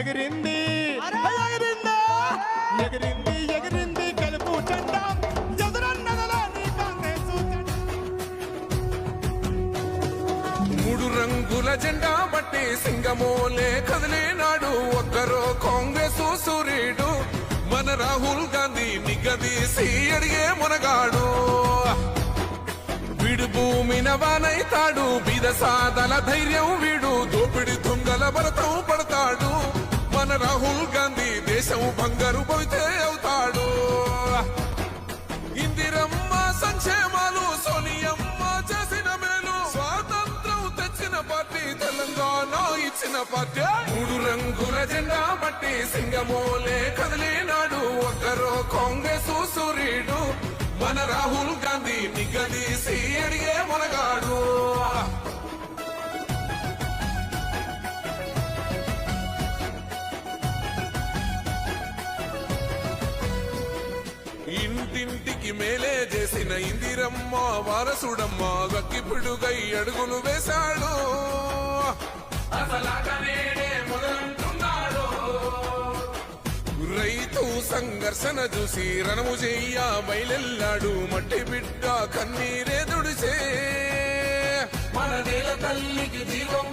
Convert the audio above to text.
ఎగిరింది. ఎగిరింది? ఎగిరింది ఎగిరింది జెండా మూడు రంగుల జెండా బట్టి సింగమోలే కదిలేనాడు ఒక్కరో కాంగ్రెస్ సూర్యుడు మన రాహుల్ గాంధీ నిగదీసి అడిగే మునగాడు. వీడు భూమిన వానైతాడు బిద సాదల ధైర్యం వీడు. దోపిడి దొంగల భరత దేశం బంగారు పోతే అవుతాడు. ఇందిరమ్మ సంక్షేమాలు సోనియమ్మ చేసిన మేలు. స్వాతంత్రం తెచ్చిన పార్టీ తెలంగాణ ఇచ్చిన పార్టీ. మూడు రంగుల జెండా బట్టి సింగమోలే కదిలినాడు. ఒక్కరో కాంగ్రెస్ సూర్యుడు. మన రాహుల్ గాంధీ నిగదీసి అడిగే మొనగాడు. ఇంటింటికి మేలే చేసిన ఇందిరమ్మ వారసుడమ్మ గక్కిపిడుగై అడుగులు వేశాడు. రైతు సంఘర్షణ చూసి రణము చెయ్య బయలెల్లాడు మట్టి బిడ్డ కన్నీరే దుడిచే మన నేల తల్లికి జీవం